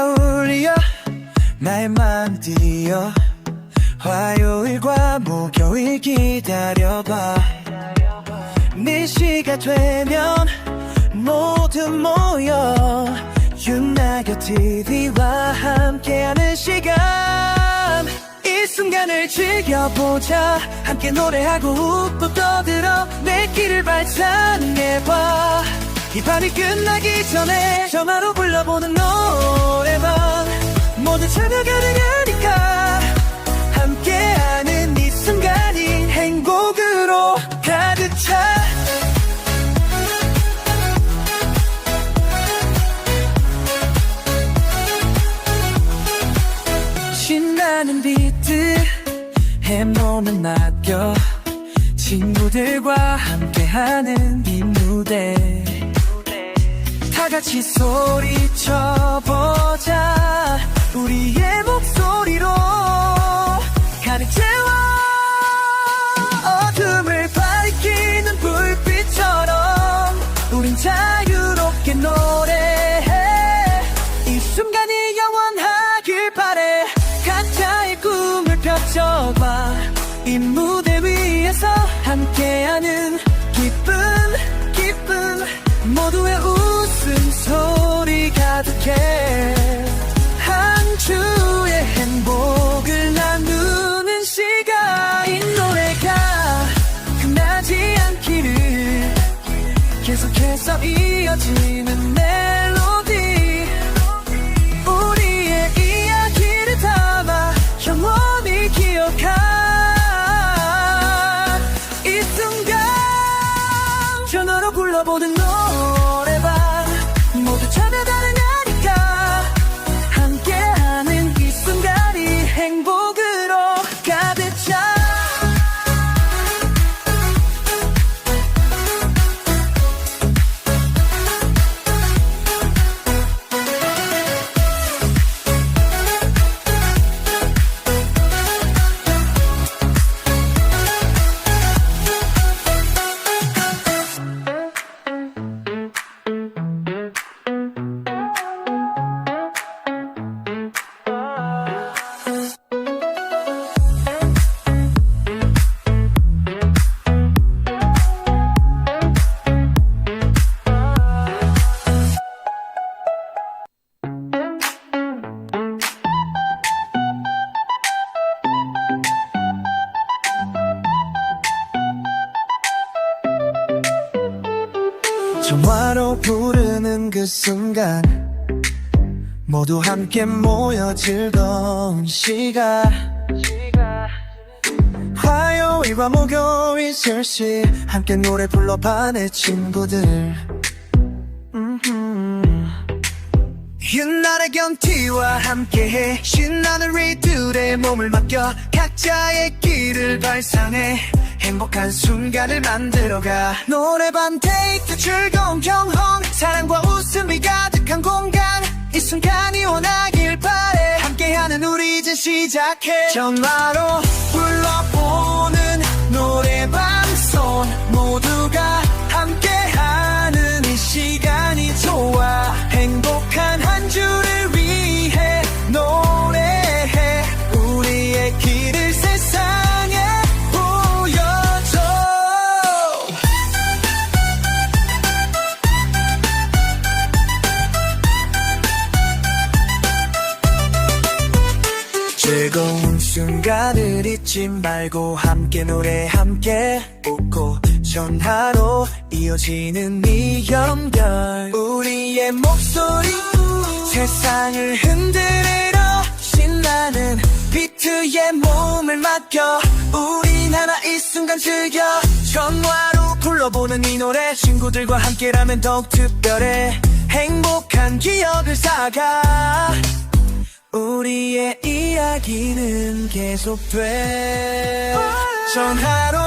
어울려 날만 뛰어 화요일과 목요일 기다려봐. 네 시가 되면 모두 모여 윤나교 TV와 함께하는 시간. 이 순간을 즐겨보자. 함께 노래하고 웃고 떠들어 내 길을 발산해봐. 이 밤이 끝나기 전에 전화로 불러보는 노래방. 모두 참여 가능하니까 함께하는 이 순간이 행복으로 가득 차. 신나는 비트 해몸을 맡겨 친구들과 함께하는 이 무대 다 같이 소리쳐보자. 우리의 목소리로 가득 채워 불러보는 노 전화로 부르는 그 순간 모두 함께 모여 즐거운 시간. 화요일과 목요일 슬시 함께 노래 불러봐 내 친구들. 윤나의 경티와 함께해 신나는 리들의 몸을 맡겨 각자의 길을 발산해 행복한 순간을 만들어가. 노래방 데이트 즐거운 경험. 사랑과 웃음이 가득한 공간. 이 순간이 원하길 바래. 함께하는 우리 이제 시작해. 전화로 순간을 잊지 말고 함께 노래 함께 웃고 전화로 이어지는 이 연결. 우리의 목소리 세상을 흔들어 신나는 비트에 몸을 맡겨. 우린 하나 이 순간 즐겨. 전화로 불러보는 이 노래. 친구들과 함께라면 더욱 특별해. 행복한 기억을 쌓아가 우리의 이야기는 계속돼. 전화로